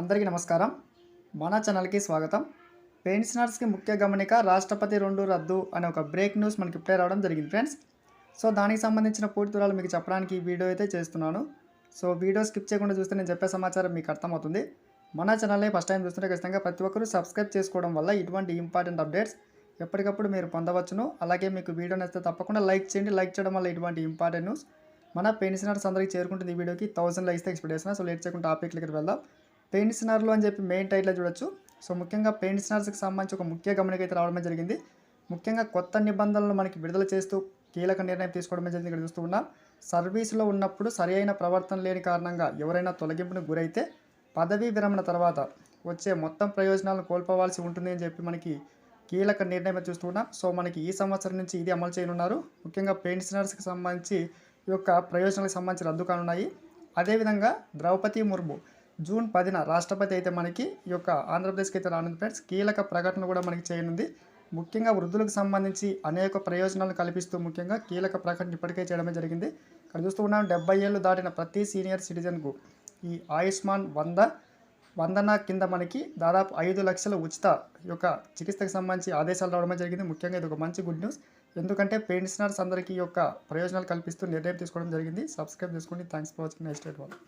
అందరికీ నమస్కారం. మన ఛానల్కి స్వాగతం. పెన్షనర్స్కి ముఖ్య గమనిక రాష్ట్రపతి రెండు రద్దు అనే ఒక బ్రేక్ న్యూస్ మనకి ఇప్పుడే రావడం జరిగింది ఫ్రెండ్స్. సో దానికి సంబంధించిన పూర్తి వివరాలు మీకు చెప్పడానికి ఈ వీడియో అయితే చేస్తున్నాను. సో వీడియో స్కిప్ చేయకుండా చూస్తే నేను చెప్పే సమాచారం మీకు అర్థమవుతుంది. మన ఛానల్ని ఫస్ట్ టైం చూస్తుంటే ఖచ్చితంగా ప్రతి ఒక్కరూ సబ్స్క్రైబ్ చేసుకోవడం వల్ల ఇటువంటి ఇంపార్టెంట్ అప్డేట్స్ ఎప్పటికప్పుడు మీరు పొందవచ్చును. అలాగే మీకు వీడియో నచ్చితే తప్పకుండా లైక్ చేయండి. లైక్ చేయడం వల్ల ఇటువంటి ఇంపార్టెంట్ న్యూస్ మన పెన్షనర్స్ అందరికీ చేరుకుంటుంది ఈ వీడియోకి. థౌసండ్ లైక్స్ ఎక్స్పెక్ట్ చేసిన సో లేట్ చేయకుండా టాపిక్ దగ్గరికి వెళ్దాం. పెన్షనర్లు అని చెప్పి మెయిన్ టైట్లో చూడొచ్చు. సో ముఖ్యంగా పెన్షనర్స్కి సంబంధించి ఒక ముఖ్య గమనిక అయితే రావడమే జరిగింది. ముఖ్యంగా కొత్త నిబంధనలు మనకి విడుదల చేస్తూ కీలక నిర్ణయం తీసుకోవడమే జరిగింది ఇక్కడ చూస్తూ ఉన్నాం. సర్వీసులో ఉన్నప్పుడు సరి అయిన ప్రవర్తన లేని కారణంగా ఎవరైనా తొలగింపును గురైతే పదవీ విరమణ తర్వాత వచ్చే మొత్తం ప్రయోజనాలను కోల్పోవాల్సి ఉంటుంది అని చెప్పి మనకి కీలక నిర్ణయం చూస్తూ ఉన్నాం. సో మనకి ఈ సంవత్సరం నుంచి ఇది అమలు చేయనున్నారు. ముఖ్యంగా పెన్షనర్స్కి సంబంధించి ఈ యొక్క ప్రయోజనాలకు సంబంధించి రద్దు కానున్నాయి అదేవిధంగా ద్రౌపది ముర్ము జూన్ పదిన రాష్ట్రపతి అయితే మనకి ఈ యొక్క ఆంధ్రప్రదేశ్కి అయితే రానుంది ఫ్రెండ్స్. కీలక ప్రకటన కూడా మనకి చేయనుంది. ముఖ్యంగా వృద్ధులకు సంబంధించి అనేక ప్రయోజనాలు కల్పిస్తూ ముఖ్యంగా కీలక ప్రకటన ఇప్పటికే చేయడమే జరిగింది. ఇక్కడ చూస్తూ ఉన్నాం డెబ్బై ఏళ్ళు దాటిన ప్రతి సీనియర్ సిటిజన్కు ఈ ఆయుష్మాన్ వంద వందన కింద మనకి దాదాపు ఐదు లక్షల ఉచిత యొక్క చికిత్సకు సంబంధించి ఆదేశాలు రావడమే జరిగింది. ముఖ్యంగా ఇది ఒక మంచి గుడ్ న్యూస్. ఎందుకంటే పెన్షనర్స్ అందరికీ యొక్క ప్రయోజనాలు కల్పిస్తూ నిర్ణయం తీసుకోవడం జరిగింది. సబ్స్క్రైబ్ చేసుకోండి. Thanks for watching. నెక్స్ట్ వాళ్ళు